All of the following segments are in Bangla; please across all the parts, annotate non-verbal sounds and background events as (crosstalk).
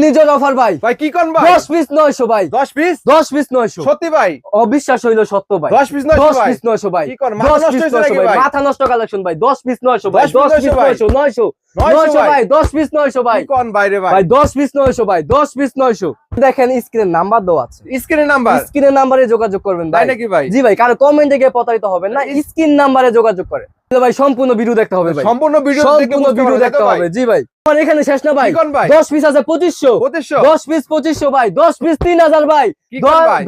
ঘূর্ণিঝড় অফার ভাই। ভাই কি কোন ভাই? দশ পিস নয়শো ভাই। 10 পিস দশ পিস নয়শো। সত্যি ভাই? অবিশ্বাস হইল সত্য ভাই। 10 পিস 900 দশ ভাই? পিস নয়শো ভাই। কি কর মাথা নষ্ট হয়েছে নাকি ভাই? মাথা নষ্ট কালেকশন ভাই। দশ পিস নয়শো ভাই। 10 পিস 900 ভাই। নয়শো নয়শো 900 নয়শো। ভাই। পিস ভাই। কোন বাইরে ভাই? পিস ভাই পিস দেখেন স্ক্রিনের নাম্বার দেওয়া আছে। স্ক্রিনের নাম্বার স্ক্রিনের নাম্বারে যোগাযোগ করবেন তাই ভাই। নাকি ভাই? জি ভাই কারও কমেন্টে গিয়ে প্রতারিত হবেন না স্ক্রিন নাম্বারে যোগাযোগ করে ভাই সম্পূর্ণ ভিডিও দেখতে হবে ভাই। সম্পূর্ণ ভিডিও সম্পূর্ণ ভিডিও দেখতে হবে। জি ভাই। আমার এখানে শেষ না ভাই। দশ পিস আছে পঁচিশশো। 2500 দশ পিস পঁচিশশো ভাই। দশ পিস তিন হাজার ভাই।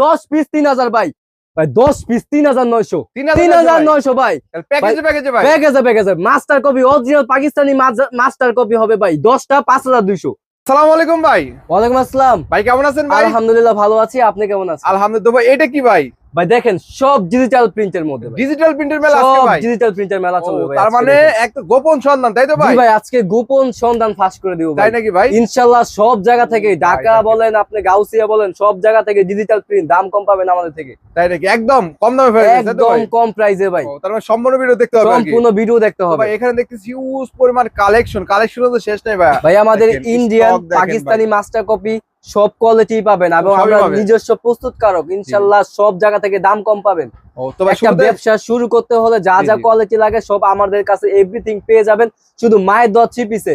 দশ পিস তিন হাজার ভাই। ভাই দশ পিস তিন হাজার নয়শো। 3000 তিন হাজার নয়শো ভাই। প্যাকেজে প্যাকেজে ভাই। প্যাকেজে প্যাকেজে master copy original Pakistani master copy হবে ভাই দশটা পাঁচ হাজার দুইশো। আসসালামু আলাইকুম ভাই। ওয়ালাইকুম আসসালাম। ভাই কেমন আছেন ভাই? আলহামদুলিল্লাহ ভালো আছি। আপনি কেমন আছেন? আলহামদুলিল্লাহ ভাই এটা কি ভাই? ভাই দেখেন সব ডিজিটাল প্রিন্টের মধ্যে ডিজিটাল প্রিন্টের মেলা আজকে ভাই। ডিজিটাল প্রিন্টের মেলা চলবে ভাই তার মানে দেখেন। এক গোপন সন্ধান তাই তো ভাই? ভাই আজকে গোপন সন্ধান ফাঁস করে দিব তাই নাকি ভাই? ইনশাল্লাহ সব জায়গা থেকে ঢাকা বলেন আপনি গাউসিয়া বলেন সব জায়গা থেকে ডিজিটাল প্রিন্ট দাম কম পাবেন আমাদের থেকে। তাই নাকি? একদম কম দামে তো একদম কম প্রাইসে ভাই। তার মানে সম্পূর্ণ ভিডিও দেখতে হবে সম্পূর্ণ ভিডিও দেখতে হবে। ভাই এখানে দেখতেছি হিউজ পরিমাণ কালেকশন কালেকশন তো শেষ নাই ভাই। ভাই আমাদের ইন্ডিয়ান পাকিস্তানি মাস্টার কপি সব কোয়ালিটি পাবেন এবং আমরা। নিজস্ব প্রস্তুতকারক ইনশাল্লাহ সব জায়গা থেকে দাম কম পাবেন। একটা ব্যবসা শুরু করতে হলে যা যা কোয়ালিটি লাগে সব আমাদের কাছে এভরিথিং পেয়ে যাবেন। শুধু মায়ের দশ চিপিসে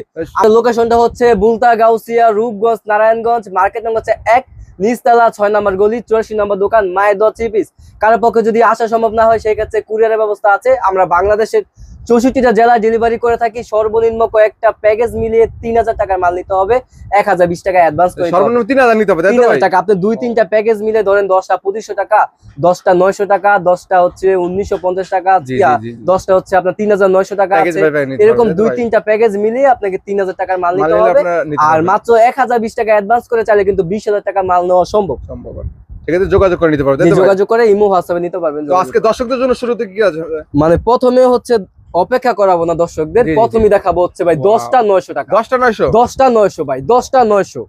লোকেশনটা হচ্ছে বুলতা গাউসিয়া রূপগঞ্জ নারায়ণগঞ্জ। মার্কেট নম্বর হচ্ছে এক নিচতলা ছয় নম্বর গলি চুরাশি নম্বর দোকান মায়ের দশ চিপিস কারও পক্ষে যদি আসা সম্ভব না হয় সেই ক্ষেত্রে কুরিয়ারের ব্যবস্থা আছে। আমরা বাংলাদেশের চৌষট্টিটা জেলায় ডেলিভারি করে থাকি। সর্বনিম্ন কয়েকটা প্যাকেজ মিলিয়ে তিন হাজার টাকার মাল নিতে হবে। এক হাজার বিশ টাকা অ্যাডভান্স করে সর্বনিম্ন তিন হাজার নিতে হবে তিন হাজার টাকা। আপনি দুই তিনটা প্যাকেজ মিলে ধরেন দশটা পঁচিশশো টাকা দশটা নয়শো টাকা দশটা হচ্ছে উনিশশো পঞ্চাশ টাকা। দশটা হচ্ছে আপনার তিন হাজার নয়শো টাকা আছে। এরকম দুই তিনটা প্যাকেজ মিলিয়ে আপনাকে তিন হাজার টাকার মাল নিতে হবে। আর মাত্র এক হাজার বিশ টাকা অ্যাডভান্স করে চাইলে কিন্তু বিশ হাজার টাকা মাল নেওয়া সম্ভব। সম্ভব সেক্ষেত্রে যোগাযোগ করে নিতে পারবে তাই যে তো ভাই? যোগাযোগ করে ইমো হোয়াটসঅ্যাপে নিতে পারবেন আজকে দর্শকদের জন্য শুরুতে কি আছে? মানে প্রথমে হচ্ছে অপেক্ষা করাবো না দর্শকদের। প্রথমে দেখাবো হচ্ছে ভাই দশটা নয়শো টাকা। দশটা নয়শো? দশটা নয়শো ভাই দশটা নয়শো।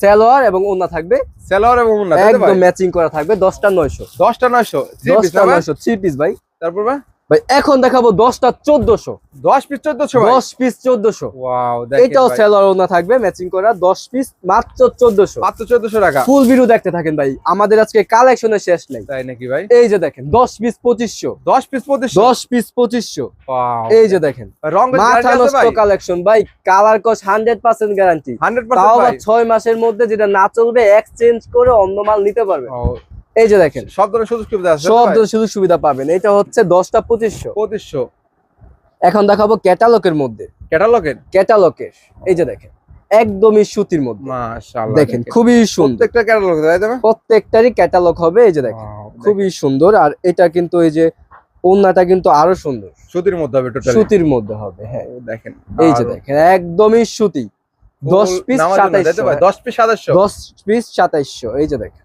সালোয়ার এবং ওনা থাকবে। সেলোয়ার এবং একদম ম্যাচিং করা থাকবে দশটা নয়শো। দশটা নয়শো। দশটা নয়শো থ্রি পিস ভাই। তারপর ভাই? ভাই এখন দেখাবো দশটা চোদ্দশো। দশ পিস চোদ্দশো দশ পিস চোদ্দশো। এটাও সেলার ওনা থাকবে ম্যাচিং করা দশ পিস মাত্র চোদ্দশো। মাত্র চোদ্দশো টাকা। ফুল ভিডিও দেখতে থাকেন ভাই আমাদের আজকে কালেকশনের শেষ নেই। তাই নাকি ভাই? এই যে দেখেন দশ পিস পঁচিশশো। দশ পিস পঁচিশশো? দশ পিস পঁচিশশো। এই যে দেখেন রং মাথা নষ্ট কালেকশন ভাই কালার কস hundred percent guarantee hundred percent ছয় মাসের মধ্যে যেটা না চলবে এক্সচেঞ্জ করে অন্য মাল নিতে পারবে। এই যে দেখেন। সব ধরনের সুযোগ সুবিধা আছে সব ধরনের সুযোগ সুবিধা পাবেন। এটা হচ্ছে দশটা পঁচিশশো। পঁচিশশো। এখন দেখাবো ক্যাটালগের মধ্যে। ক্যাটালগের? ক্যাটালগের। এই যে দেখেন একদমই সুতির মধ্যে। মাশাআল্লাহ দেখেন খুবই সুন্দর। প্রত্যেকটা ক্যাটালগ তাই প্রত্যেকটারই ক্যাটালগ হবে এই যে দেখেন। খুবই সুন্দর। আর এটা কিন্তু এই যে ওন্নাটা কিন্তু আরও সুন্দর। সুতির মধ্যে হবে টোটালি সুতির মধ্যে হবে হ্যাঁ। দেখেন। এই যে দেখেন একদমই সুতি। দশ ফুল পিস নামার জন্য, তাই তো সাতাইশশো ভাই? দশ পিস সাতাশশো দশ পিস সাতাইশশো এই যে দেখেন।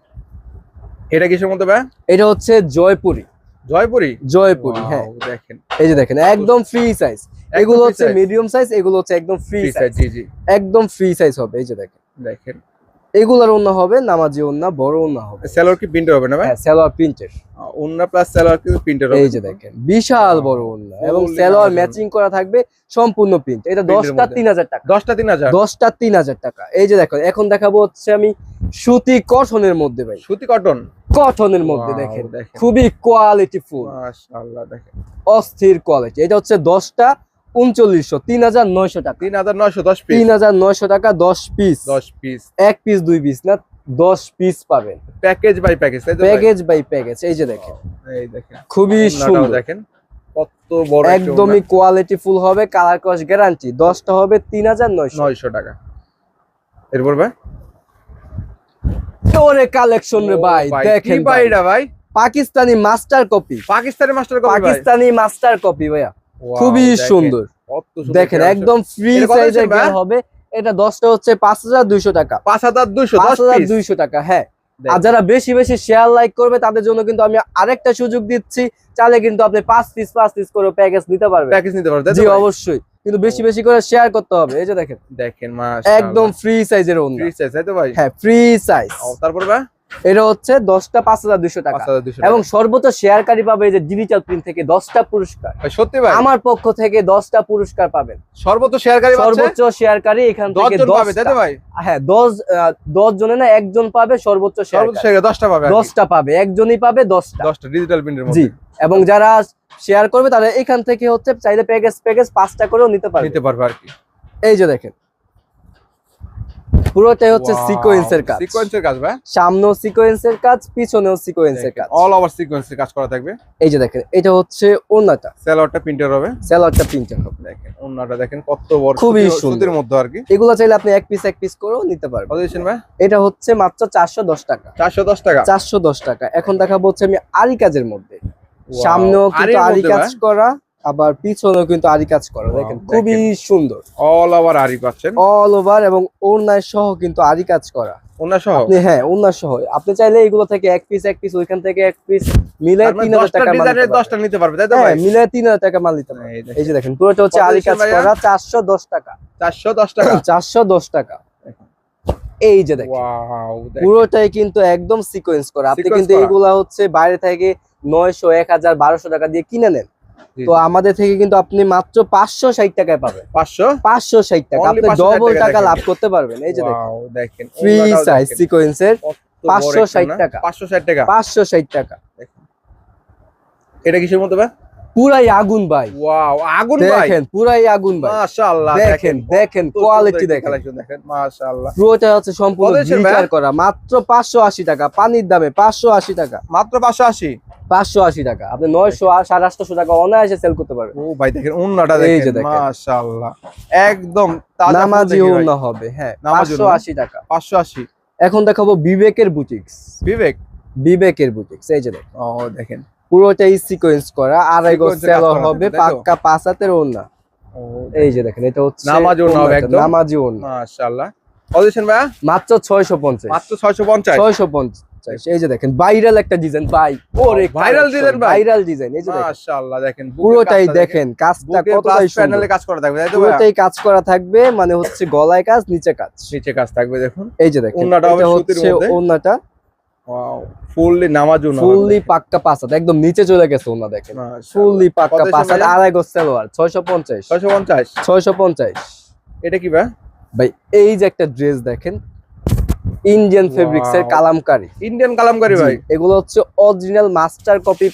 এটা কিসের মধ্যে ভাই? এটা হচ্ছে জয়পুরি। জয়পুরি? জয়পুরি হ্যাঁ। দেখেন। এই যে দেখেন একদম ফ্রি সাইজ এগুলো হচ্ছে মিডিয়াম সাইজ এগুলো হচ্ছে একদম ফ্রি সাইজ জি জি। একদম ফ্রি সাইজ হবে এই যে দেখেন। দেখেন। এগুলার অন্য হবে নামাজি অন্য বড় অন্য হবে। সেলোয়ার কি প্রিন্টার হবে না ভাই? হ্যাঁ সালোয়ার প্রিন্টের ওন্না প্লাস সেলোয়ার কিন্তু প্রিন্টার হবে। এই যে দেখেন বিশাল বড় ওন্না এবং সালোয়ার ম্যাচিং করা থাকবে সম্পূর্ণ প্রিন্ট এটা Print এর দশটা মধ্যে। তিন হাজার টাকা। দশটা তিন হাজার? দশটা তিন হাজার টাকা। এই যে দেখো এখন দেখাবো হচ্ছে আমি সুতি কটনের মধ্যে ভাই। সুতি কটন কটনের মধ্যে দেখেন। খুবই কোয়ালিটি ফুল দেখেন। অস্থির কোয়ালিটি এটা হচ্ছে দশটা উনচল্লিশশো তিন হাজার নয়শো টাকা। তিন হাজার নয়শো দশ তিন হাজার নয়শো টাকা দশ পিস দশ পিস এক পিস দুই পিস না দশ পিস পাবেন। Package by package? Package by package এই যে দেখেন। এই দেখেন। খুবই সুন্দর। দেখেন কত বড় একদমই কোয়ালিটি ফুল হবে কালার কস গ্যারান্টি দশটা হবে তিন হাজার নয়শো। নয়শো টাকা। এরপর ভাই? ওরে কালেকশন রে ভাই দেখেন ভাই। এটা ভাই? Pakistani master copy Pakistani master copy Pakistani master copy ভাইয়া। খুবই সুন্দর। দেখেন একদম ফ্রি সাইজের গেল হবে। এটা হচ্ছে পাঁচ হাজার দুইশো টাকা। পাঁচ হাজার দুইশো পাঁচ দশ হাজার পিস দুইশো টাকা হ্যাঁ। আর যারা বেশি বেশি শেয়ার লাইক করবে তাদের জন্য কিন্তু আমি আরেকটা সুযোগ দিচ্ছি। চাইলে কিন্তু আপনি পাঁচ পিস পাঁচ পিস করে প্যাকেজ নিতে পারবেন। প্যাকেজ নিতে পারবে তাই তো জি অবশ্যই। কিন্তু বেশি বেশি করে শেয়ার করতে হবে। এই যে দেখেন। দেখেন একদম ফ্রি সাইজের ওন্না ফ্রি সাইজ তাই তো ভাই? হ্যাঁ ফ্রি সাইজ তারপর ভাই? এটা হচ্ছে দশটা পাঁচ হাজার দুশো টাকা। এবং সর্বোচ্চ শেয়ারকারী পাবে যে ডিজিটাল প্রিন্ট থেকে দশটা পুরস্কার। সত্যি ভাই? আমার পক্ষ থেকে দশটা পুরস্কার পাবেন। সর্বোচ্চ শেয়ারকারী সর্বোচ্চ শেয়ারকারী এখান থেকে ভাই? হ্যাঁ দশ জনে না একজন পাবে সর্বোচ্চ 10টা পাবে দশটা পাবে একজনই পাবে দশটা। 10টা ডিজিটাল প্রিন্টের জি এবং যারা শেয়ার করবে তাহলে এখান থেকে হচ্ছে চাইলে প্যাকেজ প্যাকেজ পাঁচটা করেও নিতে পারবে। নিতে পারবে আর কি। এই যে দেখেন। পুরোটাই হচ্ছে সিকোয়েন্সের কাজ। সিকোয়েন্সের কাজ ভাই। সামনেও সিকোয়েন্সের কাজ পিছনেও সিকোয়েন্সের কাজ। অল ওভার সিকোয়েন্সের কাজ করা থাকবে। এই যে দেখেন এটা হচ্ছে ওন্নাটা সেলরটা প্রিন্টার হবে। স্যালোয়ারটা প্রিন্টার হবে। দেখেন ওন্নাটা দেখেন কত বড় খুবই সুন্দর। মধ্যে আর কি। এগুলো চাইলে আপনি এক পিস এক পিস করেও নিতে পারবেন। দিচ্ছেন ভাই? এটা হচ্ছে মাত্র চারশো দশ টাকা। 410 টাকা। চারশো দশ টাকা। এখন দেখাবো হচ্ছে আমি আরি কাজের মধ্যে। সামনেও কিন্তু আরি কাজ করা আবার পিছনেও কিন্তু আরি কাজ করা। দেখেন। খুবই সুন্দর। অল ওভার আরি পাচ্ছেন। অল ওভার এবং ওড়নায় সহ কিন্তু আরি কাজ করা। সহ? আপনি হ্যাঁ ওড়না সহ। আপনি চাইলে এগুলো থেকে এক পিস এক পিস ওইখান থেকে এক পিস মিলে তার তিন হাজার 10টা টাকা মাল ডিজাইনের নিতে পারবে। তাই তো হ্যাঁ মিলে তিন হাজার টাকা মাল নিতে এই যে দেখেন পুরোটা হচ্ছে আরি কাজ করা টাকা। 410 (clears throat) টাকা? এই যে দেখেন। পুরোটাই কিন্তু একদম সিকোয়েন্স করা। আপনি কিন্তু। এগুলা হচ্ছে বাইরে থেকে নয়শো এক হাজার বারোশো টাকা দিয়ে কিনে নেন। তো আমাদের থেকে কিন্তু আপনি মাত্র পাঁচশো ষাট টাকায় পাবেন। 500 পাঁচশো ষাট টাকা। আপনি ডবল টাকা লাভ করতে পারবেন। এই যে দেখেন। পাঁচশো ষাট ফ্রি পাঁচশো সাইজ সিকোয়েন্সের পাঁচশো ষাট টাকা। পাঁচশো ষাট টাকা। পাঁচশো ষাট টাকা। এটা কিসের মতো ভাই? পুরাই আগুন ভাই। ওয়াও আগুন ভাই? দেখেন পুরাই আগুন ভাই। মাশাআল্লাহ দেখেন দেখেন কোয়ালিটি দেখেন। দেখেন মাশাআল্লাহ। পুরোটা হচ্ছে সম্পূর্ণ? গ্লিটার করা মাত্র পাঁচশো আশি টাকা পানির দামে পাঁচশো আশি টাকা। মাত্র 580 পাঁচশো আশি টাকা আপনি নয়শো সাড়ে আটশো টাকা অনায়াসে সেল করতে পারবেন। ও ভাই দেখেন ওন্নাটা দেখেন। মাশাআল্লাহ। একদম তাজা নামাজি ফুল ওনা হবে হ্যাঁ নামাজি পাঁচশো ওড়না। আশি টাকা। 580 এখন দেখাবো বিবেকের বুটিক্স বিবেক? বিবেকের বুটিক্স এই যে দেখেন। ও দেখেন। পুরোটাই সিকোয়েন্স করা আড়াই গজ সেলর হবে? পাক্কা পাঁচ হাতের ওড়না। এই যে দেখেন এটা হচ্ছে নামাজি ওড়না হবে একদম। নামাজি ওড়না। মাশাআল্লাহ। দিচ্ছেন ভাই মাত্র ছয়শো পঞ্চাশ। মাত্র 650 ছয়শো পঞ্চাশ। এই যে দেখেন ভাইরাল একটা ডিজাইন ভাই। ওরে Viral design ভাই? ভাইরাল ডিজাইন এই যে দেখেন। মাশাআল্লাহ দেখেন পুরোটাই দেখেন। কাজটা কতটাই প্যানেলে কাজ করা থাকবে তাই তো পুরোটাই কাজ করা থাকবে মানে হচ্ছে গলায় কাজ নিচে কাজ। নিচে কাজ থাকবে দেখুন। এই যে দেখেন ওড়নাটা হবে সুতির হচ্ছে মধ্যে। ওড়নাটা। ওয়াও ফুললি ফুললি পাক্কা একদম নিচে চলে গেছে ওড়না দেখেন। ফুললি পাক্কা কত পাঁচ হাত সময়? আড়াই গজ সালোয়ার ছয়শো পঞ্চাশ। 650 ছয়শো পঞ্চাশ। এটা কি ভাই? ভাই এই যে একটা ড্রেস দেখেন ইন্ডিয়ান ফেব্রিক্স এর কালামকারি। ইন্ডিয়ান কালামকারি ভাই। এগুলো হচ্ছে অরিজিনাল মাস্টার কপি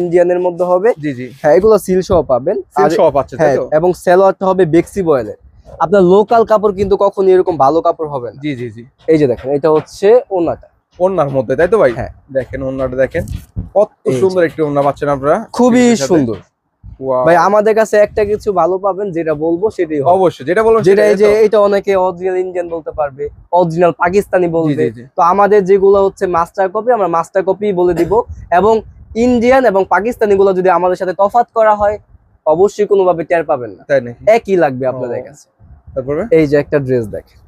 ইন্ডিয়ানের মধ্যে হবে। জি জি। হ্যাঁ এগুলো সিল সহ পাবেন। সিল সহ পাচ্ছে তাই হ্যাঁ তো? এবং সেলোয়ারটা হবে বেক্সি বয়েলের আপনার লোকাল কাপড় কিন্তু কখনই এরকম ভালো কাপড় হবে না। জি জি জি। এই যে দেখেন এটা হচ্ছে ওনাটা ওন্নার মধ্যে তাই তো ভাই? হ্যাঁ। দেখেন ওন্নাটা দেখেন। কত সুন্দর একটি ওন্না পাচ্ছেন আপনারা। খুবই সুন্দর। ভাই আমাদের কাছে একটা কিছু ভালো পাবেন যেটা বলব সেটাই অবশ্যই যেটা বলব যেটা এই যে এটা অনেকে অরিজিনাল ইন্ডিয়ান বলতে পারবে অরিজিনাল পাকিস্তানি বলবে। তো আমাদের যেগুলো হচ্ছে মাস্টার কপি আমরা মাস্টার কপি বলে দিব। এবং ইন্ডিয়ান এবং পাকিস্তানি গুলো যদি আমাদের সাথে তফাৎ করা হয় অবশ্যই কোনোভাবে টের পাবেন না। একই লাগবে আপনাদের কাছে। তারপরে? এই যে একটা ড্রেস দেখেন।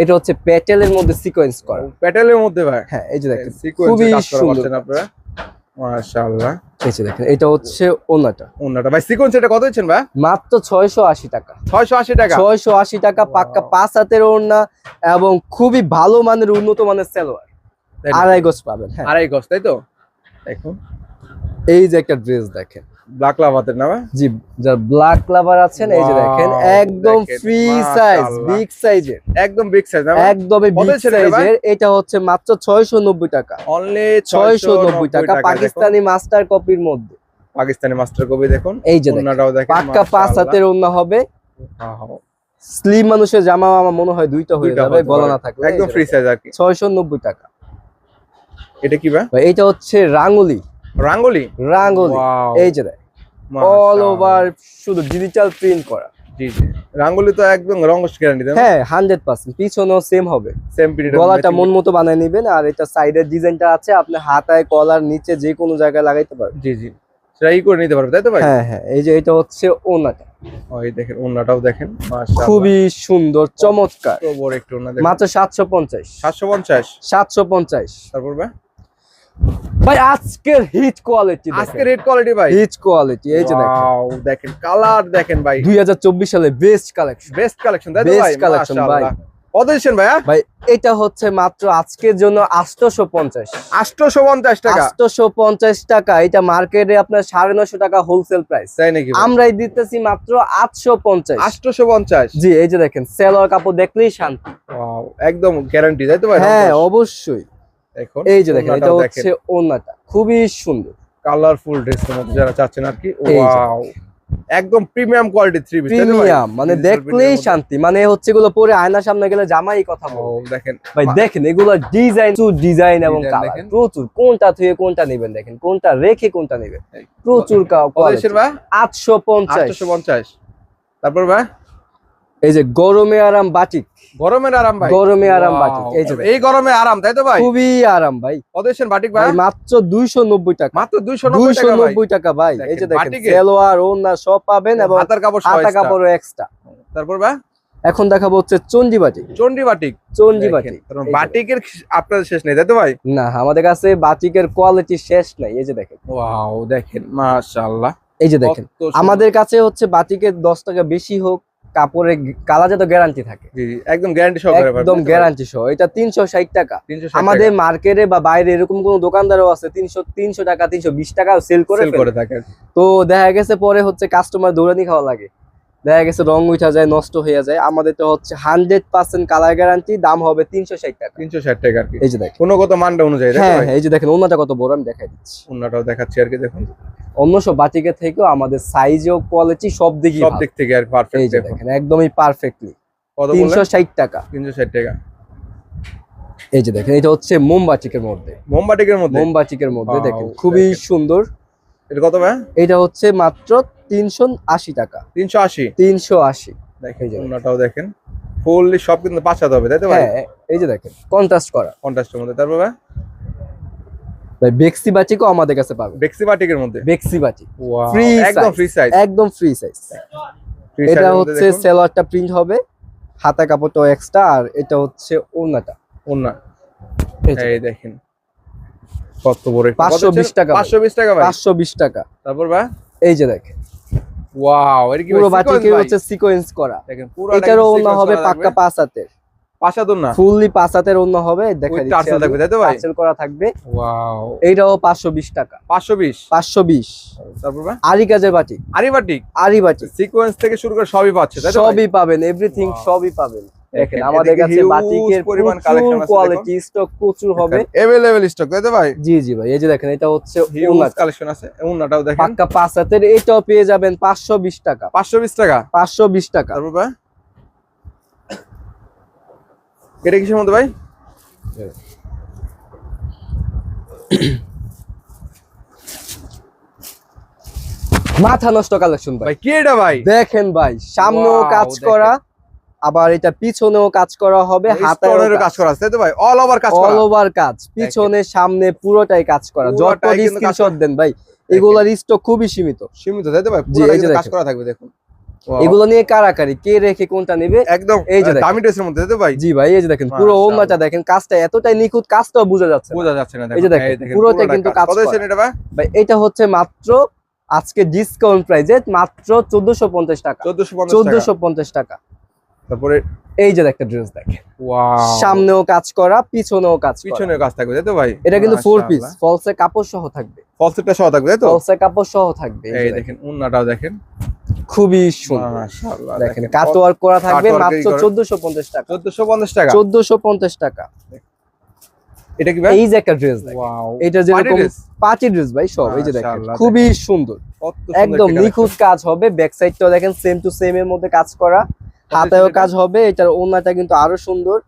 এটা হচ্ছে প্যাটেলের মধ্যে সিকোয়েন্স করা। প্যাটেলের মধ্যে ভাই? হ্যাঁ এই যে দেখেন খুবই সুন্দর। আপনারা? মাশাআল্লাহ। এই যে দেখেন এটা হচ্ছে ওনাটা ওন্নাটা। ভাই সিকোয়েন্স এটা কত দিচ্ছেন ভাই? মাত্র ছয়শো আশি টাকা। 680 টাকা? ছয়শো আশি টাকা পাক্কা পাঁচ হাতের ওড়না এবং খুবই ভালো মানের উন্নত মানের সালোয়ার। আড়াই গজ পাবেন হ্যাঁ। আড়াই গজ তাই তো? দেখুন। এই যে একটা ড্রেস দেখেন। ব্ল্যাক লাভাতের না ভাই? জি যার ব্ল্যাক লাভার আছেন এই যে দেখেন একদম ফ্রি সাইজ বিগ সাইজের একদম বিগ সাইজ একদমই বিগ সাইজের এটা হচ্ছে মাত্র ছয়শো নব্বই টাকা। অনলি ছয়শো নব্বই টাকা পাকিস্তানি মাস্টার কপির মধ্যে। পাকিস্তানি মাস্টার কবি দেখুন। এই যে ওন্নাটাও দেখেন পাক্কা পাঁচ হাতের ওড়না হবে। স্লিম মানুষের জামা আমার মনে হয় দুইটা হয়ে যাবে গলা না থাকলে। একদম ফ্রি সাইজ আর কি। ছয়শো নব্বই টাকা। এটা কি ভাই, এটা হচ্ছে রাঙ্গুলি। রাঙ্গলি? রাঙ্গুলি। এই যে দেখ অল ওভার শুধু ডিজিটাল প্রিন্ট করা। জি জি। রাঙ্গলি তো একদম রঙ্গস গ্যারান্টি দেন হ্যাঁ হান্ড্রেড পার্সেন্ট পিছনেও সেম হবে। সেম গলাটা মন মতো বানিয়ে নেবেন আর এটা সাইডের ডিজাইনটা আছে আপনি হাতায় কলার নিচে যে কোনো জায়গায় লাগাইতে পারবেন। জি জি। সেটা ই করে নিতে পারবে তাই তো ভাই? হ্যাঁ হ্যাঁ। এই যে এটা হচ্ছে ওনাটা। ওই দেখেন ওন্নাটাও দেখেন মাশাআল্লাহ। খুবই সুন্দর চমৎকার। বড় একটু দেখেন। মাত্র সাতশো পঞ্চাশ। 750 সাতশো পঞ্চাশ। তারপর ভাই? ভাই আজকের হিট কোয়ালিটি আজকে রেড কোয়ালিটি ভাই। হিট কোয়ালিটি এই যে দেখেন। দেখেন কালার দেখেন ভাই। দুই হাজার চব্বিশ সালে বেস্ট কালেকশন বেস্ট কালেকশন তাই তো ভাই? collection, ভাই। মাশাআল্লাহ ভাইয়া? ভাই এটা হচ্ছে মাত্র আজকের জন্য আটশোশো পঞ্চাশ আটশোশো পঞ্চাশ টাকা। আটশোশো পঞ্চাশ টাকা। এটা মার্কেটে আপনার সাড়ে নশো টাকা হোলসেল প্রাইস তাই নাকি? আমরাই দিতেছি মাত্র আটশো পঞ্চাশ আটশোশো পঞ্চাশ জি এই যে দেখেন সেলোয়ার কাপড় দেখলেই শান্তি। একদম গ্যারান্টি তাই তো ভাই? হ্যাঁ অবশ্যই। দেখুন এই যে দেখেন এটা হচ্ছে ওনাটা খুবই সুন্দর। কালারফুল ড্রেসের মধ্যে যারা চাচ্ছেন আর কি ওয়াও। একদম premium quality three piece premium মানে দেখলেই শান্তি। মানে হচ্ছে এগুলো পরে আয়নার সামনে গেলে জামাই কথা ও বলবে দেখেন ভাই দেখেন এগুলো ডিজাইন প্রচুর ডিজাইন এবং কালার। প্রচুর। কোনটা থেকে কোনটা নেবেন দেখেন? কোনটা রেখে কোনটা নেবেন? প্রচুর আটশো পঞ্চাশ। পঞ্চাশ। তারপর ভাই? এই যে গরমে আরাম বাটিক গরমের আরাম ভাই। গরমে আরাম বাটিক এই যে এই গরমে আরাম তাই তো ভাই? খুবই আরাম ভাই। দিচ্ছেন বাটিক ভাই মাত্র দুইশো নব্বই টাকা। মাত্র দুইশো দুইশো টাকা ভাই। নব্বই টাকা ভাই। এই যে দেখেন। সেলোয়ার ওনা সব পাবেন এবং হাতার কাপড় সহ হাতা কাপড় এক্সট্রা তারপর ভাই? এখন দেখাবো হচ্ছে চন্ডি বাটিক। চন্ডি বাটিক। চন্ডি বাটিক। কারণ বাটিকের আপনাদের শেষ নেই তাই তো ভাই? না আমাদের কাছে বাটিকের কোয়ালিটি শেষ নাই এই যে দেখেন। ওয়াও দেখেন মাশাআল্লাহ। এই যে দেখেন আমাদের কাছে হচ্ছে বাটিকের দশ টাকা বেশি হোক কাপড়ের কালার যেত গ্যারান্টি থাকে। একদম গ্যারান্টি সহ একদম? গ্যারান্টি সহ। এটা তিনশো ষাট টাকা। আমাদের মার্কেটে বা বাইরে এরকম কোন দোকানদারও আছে তিনশো তিনশো টাকা তিনশো বিশ টাকা সেল করে করে থাকে। তো দেখা গেছে পরে হচ্ছে কাস্টমার দৌড়ানি খাওয়া লাগে। দেখা গেছে রং উঠা যায় নষ্ট হয়ে যায়। আমাদের তো হচ্ছে হান্ড্রেড পার্সেন্ট কালার গ্যারান্টি দাম হবে তিনশো ষাট টাকা। তিনশো ষাট টাকা আর কি। এই যে দেখেন। গুণগত মানটা অনুযায়ী হ্যাঁ এই যে দেখেন অন্যটা কত বড় আমি দেখাই দিচ্ছি। অন্যটাও দেখাচ্ছি আর কি দেখুন। অন্য সব বাটিকের থেকেও আমাদের সাইজ ও কোয়ালিটি সব দিকই সব দিক থেকে আর পারফেক্ট এই যে দেখুন। একদমই পারফেক্টলি কত তিনশো ষাট টাকা। তিনশো ষাট টাকা। এই যে দেখেন এটা হচ্ছে মোমবাটিকের মধ্যে। মোমবাটিকের মধ্যে? মোমবাটিকের মধ্যে দেখেন খুবই সুন্দর। এটা কত ভাই? এটা হচ্ছে মাত্র তিনশো আশি টাকা। তিনশো আশি? তিনশো আশি। দেখেন অন্যটাও দেখেন। ফুললি সব কিন্তু পাঁচ হবে তাই তো ভাই? হ্যাঁ এই যে দেখেন কন্ট্রাস্ট করা। কন্ট্রাস্টের মধ্যে। তারপর ভাই? ভাই বেক্সি বাটিকও আমাদের কাছে পাবে বেক্সি বাটিকের মধ্যে? বেক্সি বাটি Free একদম ফ্রি সাইজ একদম ফ্রি সাইজ এটা হচ্ছে সেলোয়ারটা প্রিন্ট হবে হাতা কাপড়টা এক্সট্রা আর এটা হচ্ছে ওড়নাটা। ওন্না এই দেখেন। কত বড় 520 টাকা ভাই। পাঁচশো বিশ টাকা ভাই? পাঁচশো বিশ টাকা। তারপর ভাই? এই যে দেখেন। ওয়াও এটা কি পুরো হচ্ছে সিকোয়েন্স করা। দেখেন পুরো এটারও ওড়না হবে পাক্কা পাঁচ হাতের না? ফুললি ওড়না হবে দেখা With tassel থাকবে, তাই তো ভাই? টার্সেল করা থাকবে। ওয়াও। এইটাও পাঁচশো বিশ টাকা। পাঁচশো বিশ? পাঁচশো বিশ। তারপর ভাই? আরি কাজের বাটি। আরি বাটিক আরি বাটি। সিকোয়েন্স থেকে শুরু করে সবই পাচ্ছে তাই তো সবই পাবেন এভরিথিং সবই পাবেন। দেখেন আমাদের কাছে বাটিকের পরিমাণ আছে, কোয়ালিটি স্টক প্রচুর হবে। এভেলেবেল স্টক তাই তো ভাই? জি জি ভাই এই যে দেখেন এটা হচ্ছে কালেকশন আছে ওন্নাটাও দেখেন। পাক্কা পাঁচ হাতের এটাও পেয়ে যাবেন পাঁচশো বিশ টাকা। পাঁচশো বিশ টাকা? পাঁচশো বিশ টাকা। তারপর ভাই? এটা কিসের মধ্যে ভাই? মাথা নষ্ট কালেকশন ভাই। ভাই কি এটা ভাই? দেখেন ভাই সামনেও কাজ করা। আবার এটা পিছনেও কাজ করা হবে স্টোনেরও কাজ। করা আছে তাই তো ভাই? অল ওভার কাজ অল ওভার কাজ। পিছনে সামনে পুরোটাই কাজ করা। যত পুরোটাই স্ক্রিনশট দেন ভাই। এগুলার স্টক খুবই সীমিত। সীমিত তাই তো ভাই? জি, পুরোটা এই যে কিন্তু কাজ করা থাকবে দেখুন। এগুলো নিয়ে কারাকারি। কে রেখে কোনটা নেবে? একদম এই যে দামি ড্রেসের মধ্যে তো ভাই? জি ভাই এই যে দেখেন। পুরো। ওমনাটা দেখেন। কাজটা এতটাই নিখুঁত কাজটাও বোঝা যাচ্ছে বোঝা যাচ্ছে না এই যে দেখেন, পুরোটা কিন্তু কাজ। করা। ভাই? এটা হচ্ছে মাত্র আজকে ডিসকাউন্ট প্রাইজে মাত্র চোদ্দশো পঞ্চাশ টাকা। চোদ্দশো পঞ্চাশ চোদ্দশো পঞ্চাশ টাকা। তারপরে এই যে একটা ড্রেস দেখেন। সামনেও কাজ করা পিছনেও কাজ করা। পিছনে কাজ থাকবে তাই তো ভাই? এটা কিন্তু ফোর পিস ফলসে কাপড় সহ থাকবে। ফলসেটটা সহ থাকবে তাই তো? ফলসে কাপড় সহ থাকবে এই দেখেন। উন্নাটাও দেখেন। খুবই সুন্দর। দেখেন কাটওয়ার্ক করা থাকবে মাত্র করা। চোদ্দশো পঞ্চাশ টাকা। চোদ্দশো পঞ্চাশ টাকা? চোদ্দশো পঞ্চাশ টাকা। এটা কি ভাই? এই যে একটা ড্রেস দেখেন। ওয়াও এটা যেরকম? পার্টি ড্রেস ভাই সব এই যে দেখেন। খুবই সুন্দর। একদম নিখুঁত কাজ হবে ব্যাক সাইডটাও দেখেন সেম টু সেম এর মধ্যে কাজ করা। হাতেও কাজ হবে এটার ওনাটা কিন্তু আরও সুন্দর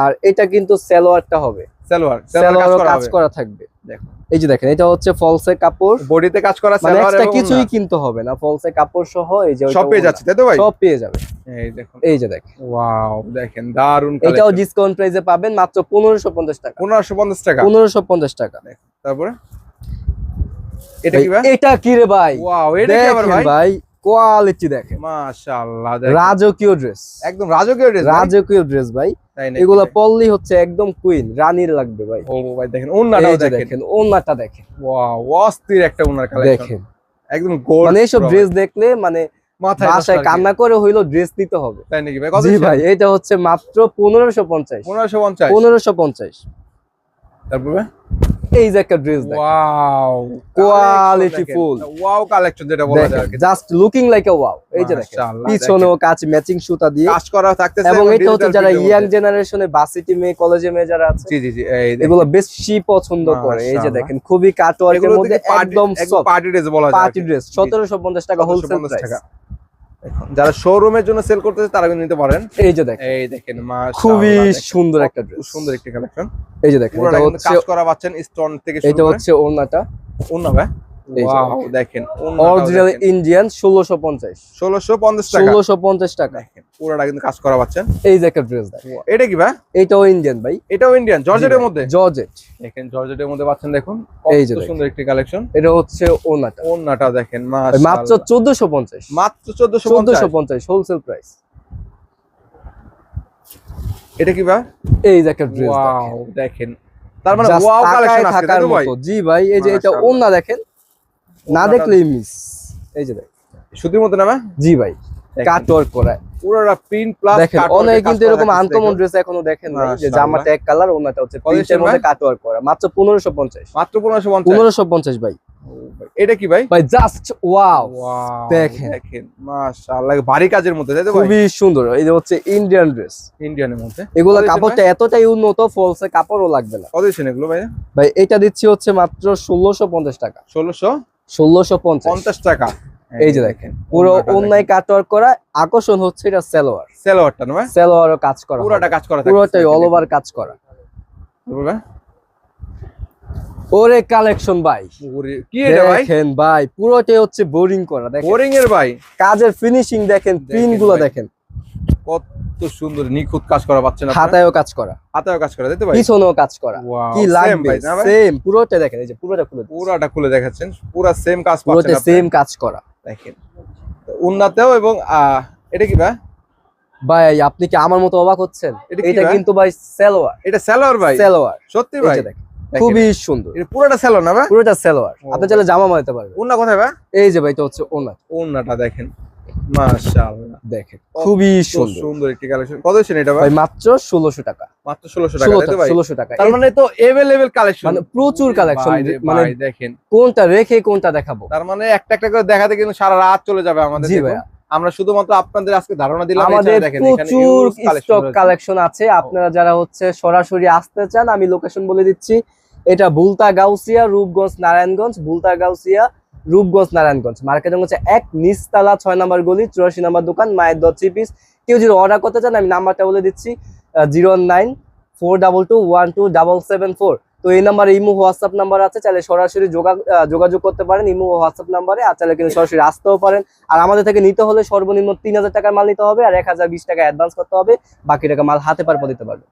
আর এটা কিন্তু সালোয়ারটা হবে। সালোয়ার কাজ করা থাকবে। দেখো। এই যে দেখেন এটা হচ্ছে কাপড়। বডিতে কাজ করা মানে কিছুই কিনতে হবে না কাপড় সহ এই যে সব পেয়ে যাচ্ছে তাই তো ভাই? সব পেয়ে যাবে। এই দেখুন। এই যে দেখেন। ওয়াও দেখেন দারুণ এটাও ডিসকাউন্ট প্রাইসে পাবেন মাত্র পনেরোশো পঞ্চাশ টাকা। পনেরোশো পঞ্চাশ টাকা? পনেরোশো পঞ্চাশ টাকা। তারপরে? এটা কি ভাই? এটা কি রে ভাই? ওয়াও এটা কি আবার ভাই? ভাই কোয়ালিটি দেখেন মাশাআল্লাহ রাজকীয় ড্রেস একদম রাজকীয় ড্রেস রাজকীয় ড্রেস ভাই। এগুলা পরলেই হচ্ছে একদম কুইন রানীর লাগবে ভাই। ও ভাই দেখেন ওন্নাটাও দেখেন। ওন্নাটা দেখেন। ওয়াও অস্থির একটা ওনার কালেকশন দেখেন। একদম গোল্ড মানে এইসব ড্রেস দেখলে মানে মাথায় বাসায় কান্না করে হইল ড্রেস নিতে হবে। তাই নাকি ভাই? কত ভাই এটা হচ্ছে মাত্র পনেরোশো পঞ্চাশ। পনেরোশো পঞ্চাশ। পনেরোশো পঞ্চাশ। তারপরে? এই যে একটা ড্রেস দেখ wow Quality full. Wow collection যেটা বলা যায় কি। Just looking like a wow এই যে দেখেন পিছনেও কাজ ম্যাচিং সুতা দিয়ে। কাজ করা থাকতেছে এবং এটা হচ্ছে যারা ইয়াং জেনারেশনে বাসিটি মেয়ে কলেজে মেয়ে যারা আছে জি জি জি। এগুলো বেশি পছন্দ করে। এই যে দেখেন খুবই কাটওয়ার্কের এগুলো মধ্যে একদম পার্টি ড্রেস বলা যায় পার্টি ড্রেস সতেরোশো পঞ্চাশ টাকা হোলসেল 1750 প্রাইস যারা শোরুমের জন্য সেল করতেছে তারা কিন্তু নিতে পারেন। এই যে দেখেন। এই দেখেন খুবই সুন্দর একটা ড্রেস সুন্দর একটা কালেকশন এই যে দেখেন এটা হচ্ছে কাজ করা পাচ্ছেন স্টোন থেকে শুরু এটা হচ্ছে ওড়নাটা। ওন্না ভাই। ওয়াও দেখেন অরিজিনাল ইন্ডিয়ান ষোলোশো পঞ্চাশ। 1650 টাকা। ষোলোশো পঞ্চাশ টাকা। দেখেন পুরোটা কিন্তু কাজ করা পাচ্ছেন এই যে একটা ড্রেস দেখ এটা কি ভাই? এইটাও ইন্ডিয়ান ভাই। এটাও ইন্ডিয়ান জর্জেটের মধ্যে? জর্জেট দেখেন জর্জেটের মধ্যে পাচ্ছেন দেখুন এই যে সুন্দর একটি কালেকশন এটা হচ্ছে ওড়নাটা। ওন্নাটা দেখেন মাত্র চোদ্দশো পঞ্চাশ। মাত্র 1450 চোদ্দশো পঞ্চাশ হোলসেল প্রাইস এটা কি ভাই? এই যে একটা ড্রেস দেখেন। তার মানে ওয়াও কালেকশন আছে থাকার ভাই? জি ভাই এই যে এটা। ওড়না দেখেন। না দেখলেই মিস এই যে দেখ। সুতির মধ্যে না জি ভাই দেখেন, কাট ওয়ার্ক করা। পুরোটা প্রিন্ট প্লাস দেখেন অনেক কিন্তু এরকম আনকমন ড্রেস এখনও দেখেন না যে জামাটা এক কালার ওনাটা হচ্ছে প্রিন্টের মধ্যে ভাই? করা। মাত্র পনেরোশো পঞ্চাশ। মাত্র 1550 পনেরোশো পঞ্চাশ ভাই। এটা কি ভাই? ভাই জাস্ট ওয়াও দেখেন। দেখেন মাশাআল্লাহ ভারী কাজের মধ্যে তাই তো ভাই? খুবই সুন্দর এই যে হচ্ছে ইন্ডিয়ান ড্রেস ইন্ডিয়ানের মধ্যে। এগুলো কাপড়টা এতটাই উন্নত ফলসে কাপড়ও লাগবে না। কত দিচ্ছেন এগুলো ভাই? ভাই এটা দিচ্ছি হচ্ছে মাত্র ষোলোশো পঞ্চাশ টাকা। 1650 ষোলোশো পঞ্চাশ। টাকা। এই যে দেখেন পুরো অন্যায় করা আকর্ষণ হচ্ছে এটা সেলোয়ার। সেলোয়ারটা না ভাই? সেলোয়ারও কাজ করা পুরোটা কাজ করা পুরোটাই অল ওভার কাজ করা। ওরে কালেকশন ভাই। কি এটা ভাই? দেখেন ভাই পুরোটাই হচ্ছে বোরিং করা দেখেন। বোরিং এর ভাই। কাজের ফিনিশিং দেখেন প্রিন্টগুলো দেখেন। কত সুন্দর নিখুঁত কাজ করা পাচ্ছেন হাতায়ও কাজ করা। হাতেও কাজ করা তাই তো পিছনেও কাজ করা। কি লাগবে? সেম পুরোটা দেখেন এই যে পুরোটা খুলে। পুরাটা খুলে দেখাচ্ছেন পুরা সেম কাজ পাচ্ছেন পুরোটা আপনি। সেম কাজ করা। দেখেন। উন্নাতেও এবং এটা কি ভাই? ভাই আপনি কি আমার মতো অবাক হচ্ছেন? এটা কিন্তু ভাই সেলোয়ার। এটা সেলোয়ার ভাই? সেলোয়ার। সত্যি ভাই। খুবই সুন্দর। এটা পুরোটা সেলোয়ার না ভাই? পুরোটা সেলোয়ার। আপনি চাইলে জামা বানাতে পারবেন। উন্না কোথায় ভাই? এই যে ভাই এটা হচ্ছে ওনার উন্নাটা দেখেন। মাশাআল্লাহ। দেখেন খুবই সুন্দর। সুন্দর। একটি কালেকশন। কত ছিল এটা ভাই? মাত্র টাকা। মাত্র 1600 টাকা তাই তো ভাই? ষোলোশো টাকা। তার মানে তো কালেকশন মানে প্রচুর কালেকশন মানে দেখেন। কোনটা রেখে কোনটা দেখাবো? তার মানে একটা একটা করে দেখাতে কিন্তু সারা রাত চলে যাবে আমাদের জি আমরা শুধুমাত্র আপনাদের আজকে ধারণা দিলাম আমাদের প্রচুর স্টক কালেকশন আছে। আপনারা যারা হচ্ছে সরাসরি আসতে চান আমি লোকেশন বলে দিচ্ছি। এটা বুলতা গাউসিয়া রূপগঞ্জ নারায়ণগঞ্জ বুলতা গাউসিয়া রূপগঞ্জ নারায়ণগঞ্জ। মার্কেট হচ্ছে এক নিচতলা ছয় নম্বর গলি, চুরাশি নম্বর দোকান, মায়ের দশ থ্রি পিস। কেউ যদি অর্ডার করতে চান, আমি নাম্বারটা বলে দিচ্ছি zero nine four double two one two double seven four. তো এই নাম্বারে ইমো, হোয়াটসঅ্যাপ নাম্বার আছে, চাইলে সরাসরি যোগাযোগ করতে পারেন ইমো, হোয়াটসঅ্যাপ নাম্বারে, আর চাইলে কিন্তু সরাসরি আসতেও পারেন। আর আমাদের থেকে নিতে হলে সর্বনিম্ন তিন হাজার টাকার মাল নিতে হবে, আর এক হাজার বিশ টাকা অ্যাডভান্স করতে হবে। বাকি টাকা মাল হাতে পার দিতে পারবে।